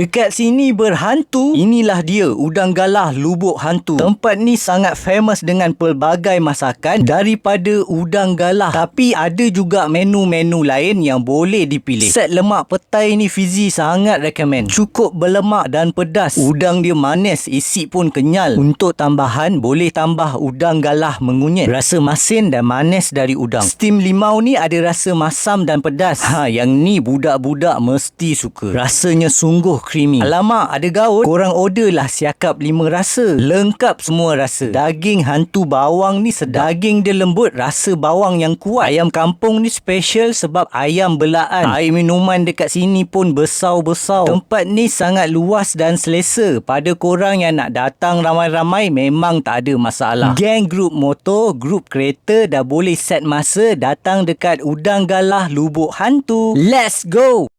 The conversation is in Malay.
Dekat sini berhantu. Inilah dia udang galah lubuk hantu. Tempat ni sangat famous dengan pelbagai masakan daripada udang galah. Tapi ada juga menu-menu lain yang boleh dipilih. Set lemak petai ni Fizi sangat recommend. Cukup berlemak dan pedas. Udang dia manis, isi pun kenyal. Untuk tambahan boleh tambah udang galah mengunyit. Rasa masin dan manis dari udang. Steam limau ni ada rasa masam dan pedas. Ha, yang ni budak-budak mesti suka. Rasanya sungguh creamy. Alamak, ada gaut. Korang order lah siakap lima rasa. Lengkap semua rasa. Daging hantu bawang ni sedap. Daging dia lembut, rasa bawang yang kuat. Ayam kampung ni special sebab ayam belaan. Air minuman dekat sini pun besar-besar. Tempat ni sangat luas dan selesa. Pada korang yang nak datang ramai-ramai memang tak ada masalah. Gang grup motor, grup kereta dah boleh set masa datang dekat Udang Galah Lubuk Hantu. Let's go!